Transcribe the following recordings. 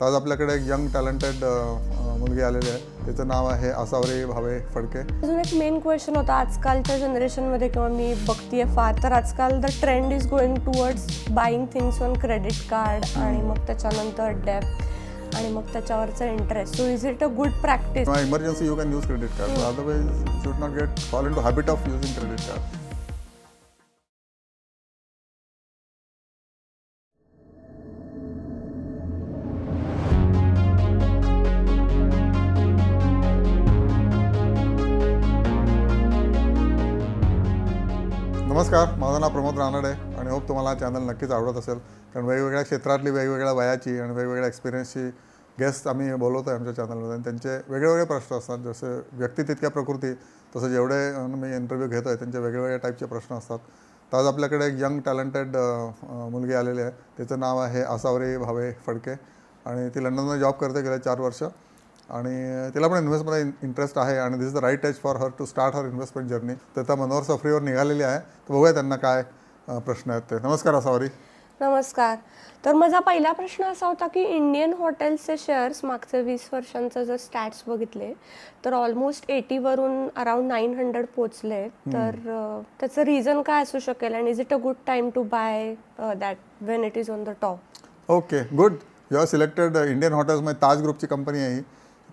आज आपल्याकडे एक यंग टॅलेंटेड मुलगी आलेली आहे. तिचं नाव आहे आसावरी भावे फडके. अजून एक मेन क्वेश्चन होता. आजकालच्या जनरेशनमध्ये किंवा मी बघतीये फार तर आजकाल the trend is going towards buying things on credit card आणि मग त्याच्यानंतर डेप आणि मग त्याच्यावरचा interest so is it a good practice emergency you can use credit card otherwise should not get fall into habit of using credit card नमस्कार माझं नाव प्रमोद रानडे आणि hope तुम्हाला हा चॅनल नक्कीच आवडत असेल. कारण वेगवेगळ्या क्षेत्रातली वेगवेगळ्या वयाची आणि वेगवेगळ्या एक्सपिरियन्सची गेस्ट आम्ही बोलवतो आहे आमच्या चॅनलमध्ये आणि त्यांचे वेगळेवेगळे प्रश्न असतात. जसे व्यक्ती तितक्या प्रकृती तसं जेवढे मी इंटरव्ह्यू घेतो आहे त्यांचे वेगवेगळ्या टाईपचे प्रश्न असतात. तर आज आपल्याकडे एक यंग टॅलेंटेड मुलगी आलेली आहे. तिचं नाव आहे आसावरी भावे फडके. आणि ती लंडनमध्ये जॉब करते गेले चार वर्ष. आणि तिला पण इन्व्हेस्टमध्ये इंटरेस्ट आहे आणि this is the right age for her to start her investment journey तर त्या मनोहर सफरीवर निघालेली आहे. तर बघूया त्यांना काय प्रश्न आहेत ते. नमस्कार असावरी नमस्कार. तर माझा पहिला प्रश्न असा होता की इंडियन हॉटेल्सचे शेअर्स मागचे वीस वर्षांचं जर स्टॅट्स बघितले तर ऑलमोस्ट एटीवरून अराउंड नाईन हंड्रेड पोचले तर त्याचं रिझन काय असू शकेल आणि is it a good time to buy that when it is on the top okay good you are selected Indian हॉटेल्समध्ये ताज ग्रुपची कंपनी आहे ही.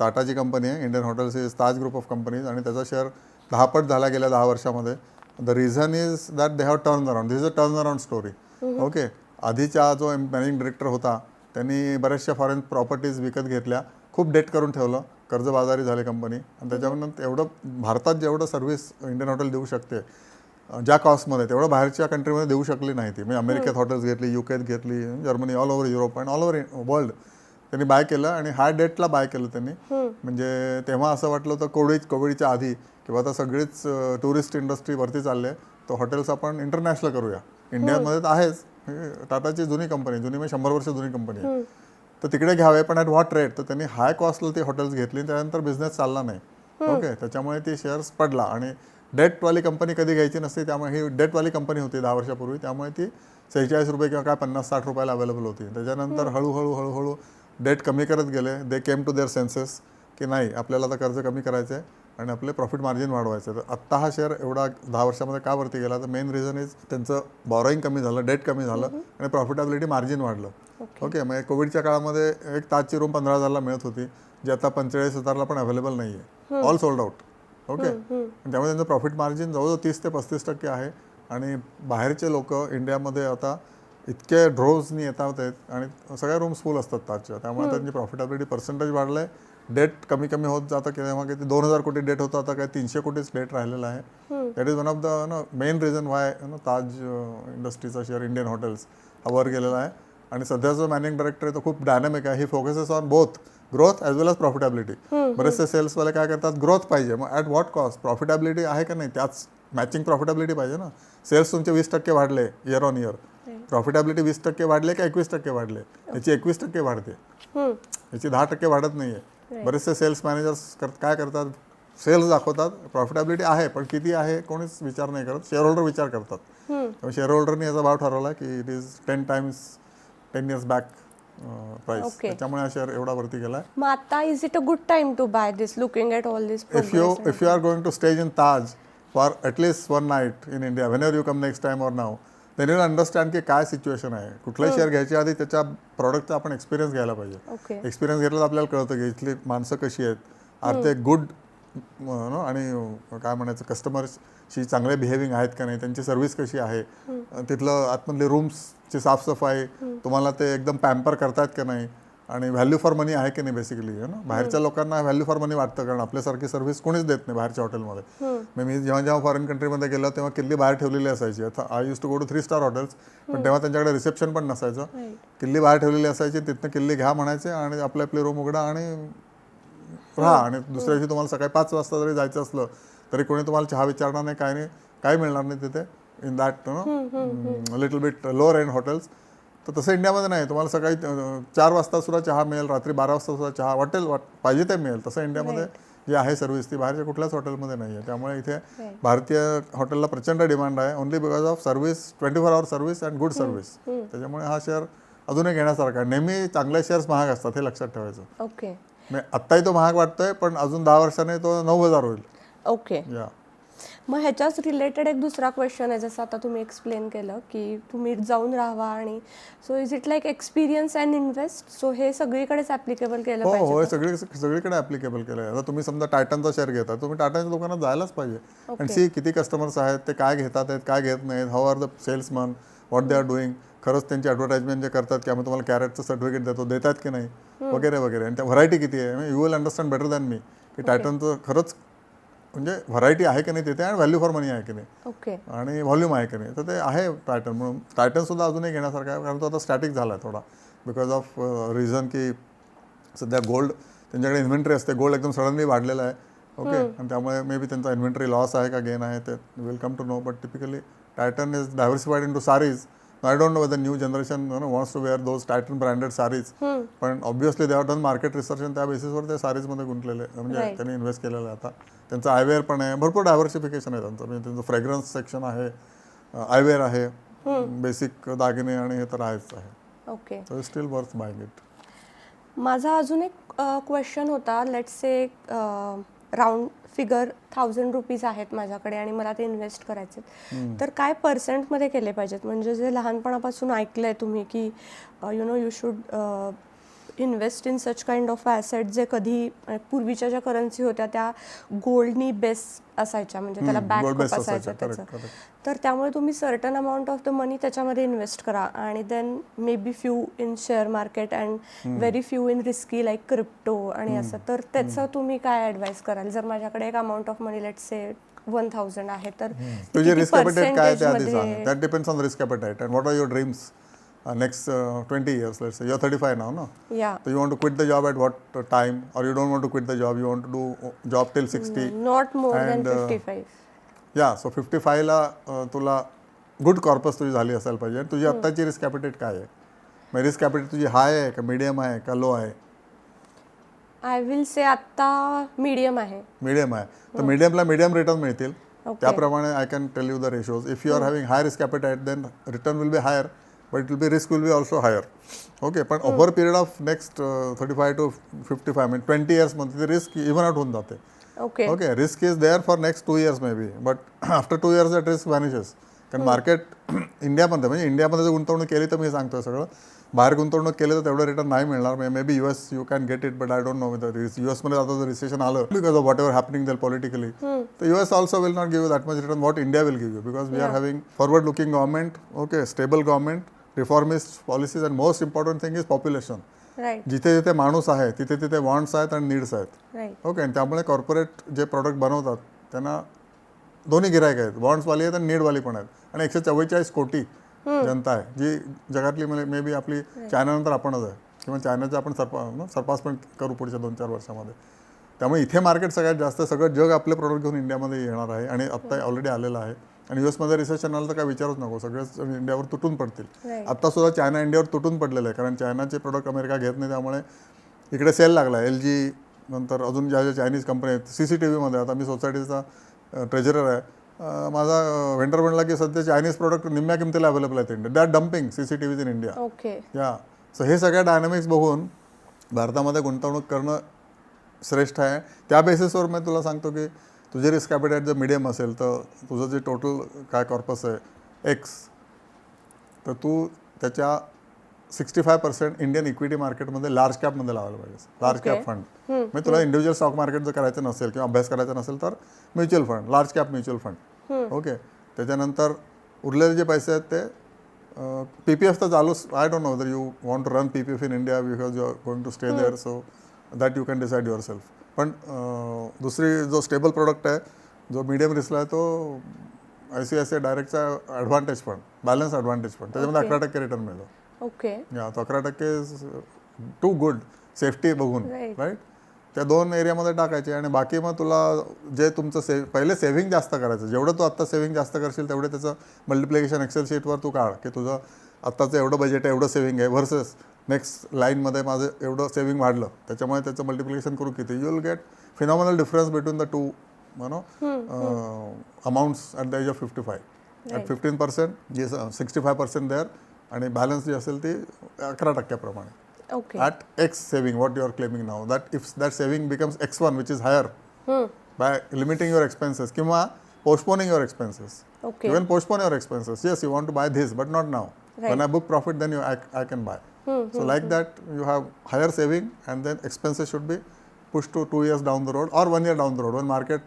टाटाची कंपनी आहे Indian hotels is Taj group of companies आणि त्याचा शेअर दहापट झाला गेल्या दहा वर्षामध्ये. The reason is that they have turn around this is a turn around story okay आधीचा जो मॅनेजिंग डिरेक्टर होता त्यांनी बऱ्याचशा फॉरेन प्रॉपर्टीज विकत घेतल्या खूप डेट करून ठेवलं कर्जबाजारी झाली कंपनी आणि त्याच्यानंतर एवढं भारतात जेवढं सर्व्हिस इंडियन हॉटेल देऊ शकते ज्या कॉस्टमध्ये तेवढं बाहेरच्या कंट्रीमध्ये देऊ शकली नाही ती. म्हणजे अमेरिकेत हॉटेल्स घेतली युकेत घेतली Germany all over Europe and all over world त्यांनी बाय केलं आणि हाय डेटला बाय केलं त्यांनी. म्हणजे तेव्हा असं वाटलं होतं कोविड कोविडच्या आधी किंवा आता सगळीच टुरिस्ट इंडस्ट्री वरती चालली आहे तर हॉटेल्स आपण इंटरनॅशनल करूया. इंडियामध्ये तर आहेच. टाटाची जुनी कंपनी जुनी म्हणजे शंभर वर्ष जुनी कंपनी आहे. तर तिकडे घ्यावे पण ॲट व्हॉट रेट तर त्यांनी हाय कॉस्टला ती हॉटेल्स घेतली त्यानंतर बिझनेस चालला नाही. ओके त्याच्यामुळे ती शेअर्स पडला आणि डेटवाली कंपनी कधी घ्यायची नसते त्यामुळे ही डेटवाली कंपनी होती दहा वर्षापूर्वी त्यामुळे ती सेहेचाळीस रुपये किंवा काय पन्नास साठ रुपयाला अवेलेबल होती. त्याच्यानंतर हळूहळू हळूहळू डेट कमी करत गेले they came to their senses की नाही आपल्याला आता कर्ज कमी करायचं आहे आणि आपले प्रॉफिट मार्जिन वाढवायचं आहे तर आत्ता हा शेअर एवढा दहा वर्षामध्ये का वरती गेला? तर मेन रिझन इज त्यांचं बॉरोईंग कमी झालं डेट कमी झालं आणि प्रॉफिटेबिलिटी मार्जिन वाढलं. ओके म्हणजे कोविडच्या काळामध्ये एक ताजची रूम पंधरा हजारला मिळत होती जी आता पंचेचाळीस हजारला पण अवेलेबल नाही आहे ऑल सोल्ड आउट ओके त्यामुळे त्यांचं प्रॉफिट मार्जिन जवळजवळ तीस ते पस्तीस टक्के आहे. आणि बाहेरचे लोक इंडियामध्ये आता इतके ड्रोजनी येतात आहेत आणि सगळ्या रूम्स फुल असतात ताजच्या त्यामुळे त्यांची प्रॉफिटेबिलिटी पर्सेंटेज वाढलं आहे डेट कमी कमी होत जातं. की तेव्हा किती दोन हजार कोटी डेट होतं आता काय तीनशे कोटीच डेट राहिलेला आहे. That is one of the no main reason why no Taj इंडस्ट्रीचा share Indian hotels हा वर गेलेला आहे. आणि सध्याचं मॅनेजिंग डायरेक्टर आहे तो खूप डायनामिक आहे. He focuses on both growth as well as profitability बरेचसे सेल्सवाले काय करतात? ग्रोथ पाहिजे. मग ॲट व्हॉट कॉस्ट प्रॉफिटेबिलिटी आहे का नाही? त्याच मॅचिंग प्रॉफिटेबिलिटी पाहिजे ना. सेल्स तुमचे वीस टक्के वाढले इयर ऑन इयर प्रॉफिटेबिलिटी वीस टक्के वाढले का एकवीस टक्के वाढले? याची एकवीस टक्के वाढते. याची दहा टक्के वाढत नाही. आहे बरेचसे सेल्स मॅनेजर्स कर काय करतात? सेल्स दाखवतात. प्रॉफिटेबिलिटी आहे पण किती आहे कोणीच विचार नाही करत. शेअर होल्डर विचार करतात. त्यामुळे शेअर होल्डरनी याचा भाव ठरवला की it is ten times ten years back Okay. त्याच्यामुळे हा शेअर एवढा वरती गेला मग आता is it a good time to buy this looking at all this if you if you are going to stage in Taj one night in India, whenever you come next time or now, then you will understand की काय situation आहे. कुठलाही share घ्यायच्या आधी त्याच्या प्रॉडक्टचा आपण experience घ्यायला पाहिजे. एक्सपिरियन्स घेतला तर आपल्याला कळतं की इथली माणसं कशी आहेत. आर ते गुड नो आणि काय म्हणायचं कस्टमर्सशी चांगले बिहेविंग आहेत का नाही त्यांची सर्व्हिस कशी आहे? तिथलं आतमधली रूम्सची साफसफाई तुम्हाला ते एकदम पॅम्पर करतायत का नाही? आणि व्हॅल्यू फॉर मनी आहे की नाही बेसिकली ना बाहेरच्या लोकांना व्हॅल्यू फॉर मनी वाटतं कारण आपल्यासारखी सर्व्हिस कोणीच देत नाही बाहेरच्या हॉटेलमध्ये मग मी जेव्हा जेव्हा फॉरेन कंट्रीमध्ये गेलो तेव्हा किल्ली बाहेर ठेवलेली असायची. आता I use to go to three star hotels पण तेव्हा त्यांच्याकडे रिसेप्शन पण नसायचं. किल्ली बाहेर ठेवलेली असायची तिथनं किल्ली घ्या म्हणायचे आणि आपली आपली रूम उघडा आणि राहा. आणि दुसऱ्या दिवशी तुम्हाला सकाळी पाच वाजता जरी जायचं असलं तरी कोणी तुम्हाला चहा विचारणार नाही काय नाही काय मिळणार नाही तिथे. In that no little bit lower end hotels तर तसं इंडियामध्ये नाही. तुम्हाला सकाळी चार वाजता सुद्धा चहा मिळेल रात्री बारा वाजता सुद्धा चहा हॉटेल पाहिजे ते मिळेल. तसं इंडियामध्ये जी आहे सर्व्हिस ती बाहेरच्या कुठल्याच हॉटेलमध्ये नाही आहे. त्यामुळे इथे भारतीय हॉटेलला प्रचंड डिमांड आहे. Only because of service twenty four hour service and good service त्याच्यामुळे हा शेअर अजून एक घेण्यासारखा आहे. नेहमी चांगले शेअर्स महाग असतात हे लक्षात ठेवायचं. ओके आत्ताही तो महाग वाटतोय पण अजून दहा वर्षाने तो नऊ हजार होईल. ओके या मग ह्याच्याच रिलेटेड एक दुसरा क्वेश्चन आहे जसं आता तुम्ही एक्सप्लेन केलं की तुम्ही जाऊन राहावा आणि so is it like experience and invest so हे सगळीकडेच ऍप्लिकेबल केलं हो पाहिजे हो सगळी सगळीकडे ऍप्लिकेबल केलं आहे. आता तुम्ही समजा टायटनचा शेअर घेता तुम्ही टाटाच्या दुकानात जायलाच पाहिजे. आणि सी किती कस्टमर्स आहेत ते काय घेतात आहेत काय घेत नाहीत how are the salesman what they are doing खरंच त्यांची ॲडव्हर्टाइजमेंट जे करतात की आम्ही तुम्हाला कॅरेटचं सर्टिफिकेट देतो देतात की नाही? वगैरे वगैरे. आणि त्या व्हरायटी किती आहे? You will understand better than मी की टायटनचं खरंच म्हणजे व्हरायटी आहे की नाही तिथे आणि व्हॅल्यू फॉर मनी आहे की नाही. ओके आणि व्हॉल्यूम आहे की नाही. तर ते आहे टायटन म्हणून टायटन सुद्धा अजूनही घेण्यासारखं आहे. कारण तो आता स्टॅटिक झाला आहे थोडा बिकॉज ऑफ रिझन की सध्या गोल्ड त्यांच्याकडे इन्व्हेंटरी असते. गोल्ड एकदम सडनली वाढलेला आहे. ओके आणि त्यामुळे मे बी त्यांचा इन्व्हेंटरी लॉस आहे का गेन आहे ते will come to know but typically Titan is diversified into saris I don't know whether new generation wants to wear those Titan branded saris पण obviously they done market research आणि त्या बेसिसवर ते सारीजमध्ये गुंतलेले. आहे. म्हणजे Right. त्यांनी इन्व्हेस्ट केलेलं आहे आता. त्यांचं आयवेअर पण आहे. भरपूर डायव्हर्सिफिकेशन आहे त्यांचं. म्हणजे त्यांचं फ्रेग्रन्स सेक्शन आहे आयवेअर आहे. बेसिक दागिने आणि हे तर आहेच आहे. ओके तर स्टील वर्थ बायंग इट माझा अजून एक क्वेश्चन होता. Let's say round figure thousand rupees आहेत माझ्याकडे आणि मला ते इन्व्हेस्ट करायचे तर काय पर्सेंटमध्ये केले पाहिजेत? म्हणजे जे लहानपणापासून ऐकलंय तुम्ही की you know you should invest in such kind of asset जे कधी पूर्वीच्या ज्या करन्सी होत्या त्या गोल्डनी बेस असायच्या. म्हणजे त्याला बॅक असायचं त्याचं. तर त्यामुळे तुम्ही certain amount of the money त्याच्यामध्ये इन्व्हेस्ट करा. आणि then maybe few in share market and very few in risky like crypto आणि असं. तर त्याचं तुम्ही काय ॲडवाईस कराल? जर माझ्याकडे एक amount of money let say one thousand आहे तर तुझे रिस्क कॅपिटेट काय आहे ते आधी percentage सांग. मध्ये- that depends on risk capacity and what are your dreams next twenty years let's your thirty five now ना या So you want to quit the job at what uh, time, or you don't want to quit the job, you want to do uh, job till 60. Not more than And, uh, fifty five या so fifty फायला तुला good corpus तुझी झाली असायला पाहिजे. आणि तुझी आत्ताची रिस्क कॅपिटेट काय आहे? मग रिस्क कॅपिटेट तुझी हाय आहे का मीडियम आहे का लो आहे? आय विल से आत्ता मीडियम आहे. मीडियम आहे. तर मीडियमला मीडियम रिटर्न मिळतील. त्याप्रमाणे I can tell you the ratios if you are having high risk capacity then return will be higher but it will be risk will be also higher okay पण over period of next thirty five to fifty five म्हणजे twenty इयर्समध्ये ती risk even out होऊन जाते okay okay risk is there for next two years maybe but after two years that risk vanishes कारण market इंडियामध्ये म्हणजे इंडियामध्ये जर गुंतवणूक केली तर मी सांगतोय सगळं बाहेर गुंतवणूक केली तर तेवढं रिटर्न नाही मिळणार maybe US you can get it but I don't know with युएसमध्ये आता जर रिसेशन आलं because of whatever happening there politically तर US also will not give that much return what India will give you because we are having forward looking government okay stable government reformist policies and most important thing is population जिथे जिथे माणूस आहे तिथे तिथे wants आहेत आणि needs आहेत. Okay आणि त्यामुळे कॉर्पोरेट जे प्रॉडक्ट बनवतात त्यांना दोन्ही गिरायक आहेत. बॉन्ड्सवाली आहेत आणि नीडवाली पण आहेत. आणि एकशे चव्वेचाळीस कोटी जनता आहे जी जगातली मे बी आपली चायनानंतर आपणच आहे. किंवा चायनाचं आपण सरपा सरपास पण करू पुढच्या दोन चार वर्षामध्ये. त्यामुळे इथे मार्केट सगळ्यात जास्त. सगळं जग आपले प्रोडक्ट घेऊन इंडियामध्ये येणार आहे आणि आत्ता ऑलरेडी आलेलं आहे. आणि युएसमध्ये आलं तर काय विचारूच नको सगळेच इंडियावर तुटून पडतील. आत्ता सुद्धा चायना इंडियावर तुटून पडलेलं आहे कारण चायनाचे प्रोडक्ट अमेरिका घेत नाही त्यामुळे इकडे सेल लागला एल जी नंतर अजून ज्या ज्या चायनीज कंपनी आहेत सी सी टी व्हीमध्ये आता मी सोसायटीचा ट्रेजरर आहे. माझा व्हेंडर म्हणला की सध्या चायनीज प्रोडक्ट निम्म्या किमतीला अवेलेबल आहेत India that dumping C C T Vs in India okay या सो हे सगळ्या डायनामिक्स बघून भारतामध्ये गुंतवणूक करणं श्रेष्ठ आहे. त्या बेसिसवर मी तुला सांगतो की तुझे रिस्क कॅपिटाईट जर मिडियम असेल तर तुझं जे टोटल काय कॉर्पस आहे एक्स तर तू त्याच्या sixty five percent Indian equity मार्केटमध्ये लार्ज कॅपमध्ये लावायला पाहिजे लार्ज कॅप फंड म्हणजे तुला इंडिव्हिज्युअल स्टॉक मार्केट जर करायचं नसेल किंवा अभ्यास करायचा नसेल तर mutual fund large cap mutual fund okay त्याच्यानंतर उरलेले जे पैसे आहेत ते पी पी एफ तर चालूच. I don't know whether you want to run P P F in India because you are going to stay there so that you can decide yourself पण दुसरी जो स्टेबल प्रोडक्ट आहे जो medium रिस्कला आहे तो I C I C I डायरेक्टचा advantage fund balance advantage fund त्याच्यामध्ये अकरा टक्के रिटर्न मिळतो. ओके या तो अकरा टक्के टू गुड सेफ्टी बघून. राईट त्या दोन एरियामध्ये टाकायचे आणि बाकी मग तुला जे तुमचं सेव पहिले सेव्हिंग जास्त करायचं. जेवढं तू आत्ता सेव्हिंग जास्त करशील तेवढे त्याचं मल्टिप्लिकेशन एक्सेल शीटवर तू काढ की तुझं आत्ताचं एवढं बजेट आहे एवढं सेव्हिंग आहे व्हर्सेस नेक्स्ट लाईनमध्ये माझं एवढं सेव्हिंग वाढलं. त्याच्यामुळे त्याचं मल्टिप्लिकेशन करू किती? You will get phenomenal difference between the two no amounts at the age of fifty five at fifteen percent जे सिक्स्टी फाय पर्सेंट देअर आणि बॅलन्स जी असेल ती अकरा टक्क्याप्रमाणे. At X saving what you are claiming now that if that saving becomes X one which is higher by limiting your expenses किंवा postponing your expenses okay You can postpone your expenses. Yes, you want to buy this, but not now. When I book profit, then you I, I can buy. So like that, you have higher saving, and then expenses should be pushed to two years down the road or one year down the road when market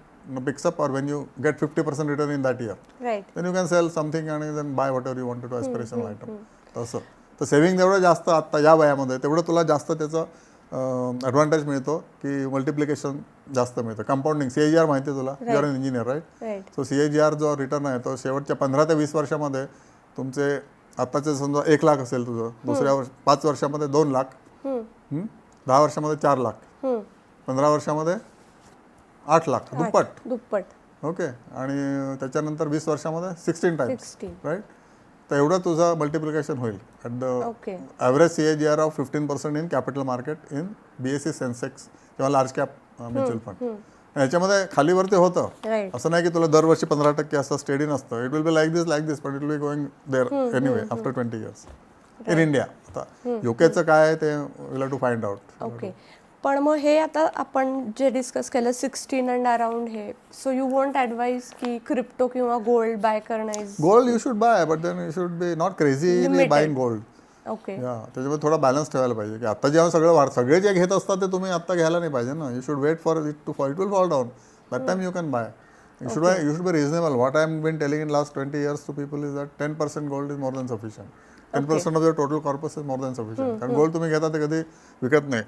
picks up or when you get 50% return in that year. Right Then you can sell something and then buy whatever you wanted to aspirational item. तसं तर saving जेवढं जास्त आत्ता या वयामध्ये तेवढं तुला जास्त त्याचं ॲडव्हान्टेज मिळतो की मल्टिप्लिकेशन जास्त मिळतं कंपाऊंडिंग सी आर माहिती आहे तुला you are an engineer right right so C A G R जो रिटर्न आहे तो शेवटच्या पंधरा ते वीस वर्षामध्ये तुमचे आत्ताचे समजा एक लाख असेल तुझं दुसऱ्या वर्ष पाच वर्षामध्ये दोन लाख. हं? दहा वर्षामध्ये चार लाख. पंधरा वर्षामध्ये आठ लाख. दुप्पट. दुप्पट. ओके. आणि त्याच्यानंतर वीस वर्षामध्ये सिक्स्टीन टाइम्स राईट तर एवढं तुझं मल्टिप्लिकेशन होईल. At the okay average C A G R of fifteen percent in capital market in B S C Sensex किंवा लार्ज कॅप म्युच्युअल फंड याच्यामध्ये खालीवरती होतं. असं नाही की तुला दरवर्षी पंधरा टक्के असं स्टेडी नसतं. It will be like this like this but it will be going there anyway after twenty years in India आता युकेचं काय ते will to find out okay पण मग हे आता आपण जे डिस्कस केलं सिक्स्टीन अँड अराउंड हे सो यू वॉन्ट ॲडवाईज की क्रिप्टो किंवा गोल्ड बाय करणं gold you should buy but then you should be not crazy. Buying gold okay. या त्याच्यामध्ये थोडा बॅलन्स ठेवायला पाहिजे. की आता जेव्हा सगळं वाढ सगळे जे घेत असतात ते तुम्ही आता घ्यायला नाही पाहिजे ना. You should wait for it to for it will fall down that time you can buy you should buy you should be reasonable what I am been telling in last twenty years to people is that ten percent gold is more than sufficient ten percent of your total corpus is more than sufficient कारण gold तुम्ही घेता ते कधी विकत नाही.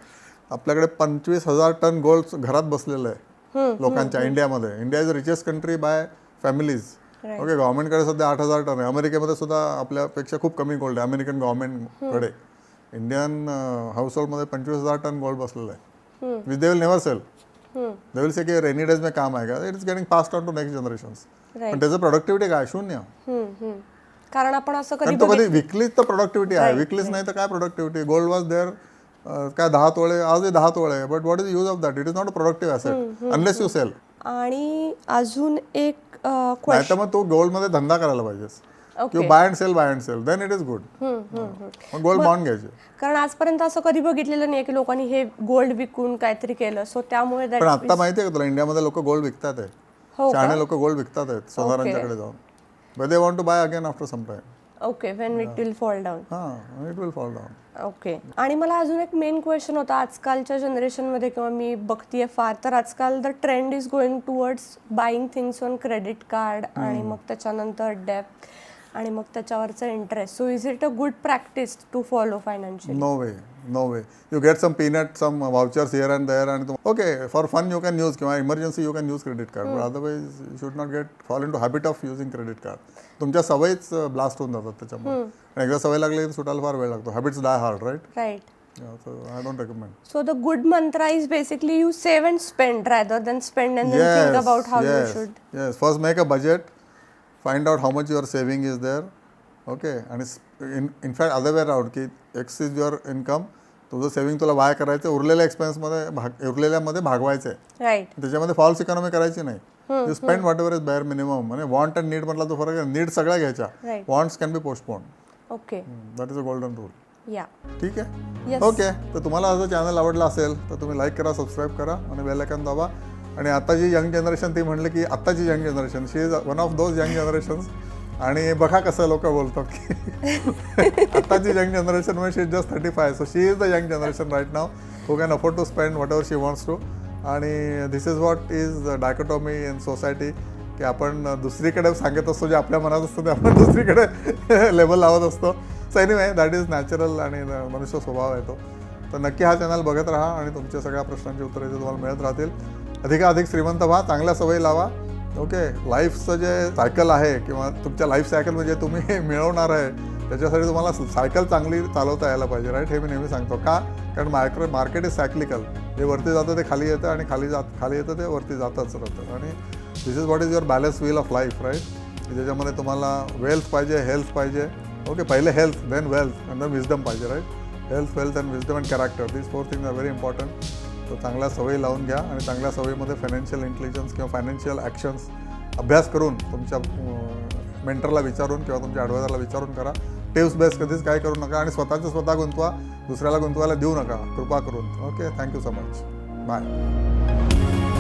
आपल्याकडे पंचवीस हजार टन गोल्ड घरात बसलेलं आहे लोकांच्या इंडियामध्ये India is richest country by families okay गव्हर्नमेंटकडे सध्या आठ हजार टन आहे. अमेरिकेमध्ये सुद्धा आपल्यापेक्षा खूप कमी गोल्ड आहे अमेरिकन गव्हर्नमेंटकडे इंडियन हाऊसहोल्डमध्ये पंचवीस हजार टन गोल्ड बसलेलं आहे. Which they will never sell they will say की रेनी डेज में काम आएगा. It is getting passed on to next generations पण त्याचं प्रोडक्टिव्हिटी काय? शून्य. कारण आपण असं कधी तो कधी विकलीच तर प्रोडक्टिव्हिटी आहे. विकलीच नाही तर काय प्रोडक्टिव्हिटी गोल्ड वॉज देअर काय दहा तोळे आजही दहा तोळे आहे. But what is use of that it is not a productive asset unless you sell आणि अजून एक क्वेश्चन नाही तर मग तू गोल्डमध्ये धंदा करायला पाहिजेस. You buy and sell buy and sell then it is good gold bond घ्यायचे. कारण आजपर्यंत असं कधी बघितलेलं नाही की लोकांनी हे गोल्ड विकून काहीतरी केलं. सो त्यामुळे पण आता माहिती आहे का तुला? इंडियामध्ये लोक गोल्ड विकतात आहे हो लोक गोल्ड विकतात आहेत सोनारांच्याकडे जाऊन. But they want to buy again after some time okay when it will fall down हां it will fall down okay आणि मला अजून एक मेन क्वेश्चन होता. आजकालच्या जनरेशनमध्ये किंवा मी बघतीये फार तर आजकाल the trend is going towards buying things on credit card आणि मग त्याच्यानंतर डेप्थ आणि मग त्याच्यावरचा interest so is it a good practice to follow financial no way no way you get some peanut some vouchers here and there आणि okay for fun you can use किंवा emergency you can use credit card but otherwise you should not get fall into habit of using credit card तुमच्या सवयीच blast होऊन जातात त्याच्यामुळे. एकदा सवय लागली सुटायला फार वेळ लागतो. Habits die hard right right so the good mantra is basically you save and spend rather than spend and first make a budget find out how much your saving is there. Okay, आणि in in fact other way round की X is your income तुझं saving तुला Y करायचं उरलेल्या एक्सपेन्समध्ये भाग उरलेल्यामध्ये भागवायचं आहे त्याच्यामध्ये false economy करायची नाही. You spend whatever is बाहेर मिनिमम म्हणजे वॉन्ट अँड नीड मधला तो फरक आहे. नीड सगळ्या घ्यायच्या. Right. Wants can be postpone okay that is a golden rule या ठीक आहे? Yes. ओके तर तुम्हाला असं चॅनल आवडलं असेल तर तुम्ही लाईक करा सबस्क्राईब करा आणि बेल आयकॉन दाबा. आणि आता जी यंग जनरेशन ती म्हणलं की आत्ताची young generation she is one of those young generations आणि बघा कसं लोक बोलतो की आत्ताची यंग जनरेशन म्हणजे she is just thirty five so she is the young generation right now who can afford to spend whatever she wants to आणि this is what is dichotomy in society की आपण दुसरीकडे सांगत असतो जे आपल्या मनात असतं ते आपण दुसरीकडे लेबल लावत असतो. So anyway that is natural आणि मनुष्य स्वभाव आहे तो. तर नक्की हा चॅनल बघत राहा आणि तुमच्या सगळ्या प्रश्नांची उत्तरे तुम्हाला मिळत राहतील. अधिकाधिक श्रीमंत व्हा चांगल्या सवयी लावा. ओके लाईफचं जे सायकल आहे किंवा तुमच्या लाईफ सायकल म्हणजे तुम्ही हे मिळवणार आहे त्याच्यासाठी तुम्हाला सायकल चांगली चालवता यायला पाहिजे राईट हे मी नेहमी सांगतो. का? कारण मायक्रो मार्केट इज सायक्लिकल जे वरती जातं ते खाली येतं आणि खाली जात खाली येतं ते वरती जातच राहतं. आणि this is what is your balance wheel of life right ज्याच्यामध्ये तुम्हाला वेल्थ पाहिजे हेल्थ पाहिजे. ओके पहिले health then wealth and then wisdom पाहिजे right health wealth and wisdom and character this four things are very important तर चांगल्या सवयी लावून घ्या आणि चांगल्या सवयीमध्ये फायनान्शियल इंटेलिजन्स किंवा फायनान्शियल ॲक्शन्स अभ्यास करून तुमच्या मेंटरला विचारून किंवा तुमच्या ॲडवायझरला विचारून करा. टिप्स बेस कधीच काय करू नका आणि स्वतःचं स्वतः गुंतवा दुसऱ्याला गुंतवायला देऊ नका. कृपा करून. Okay thank you so much bye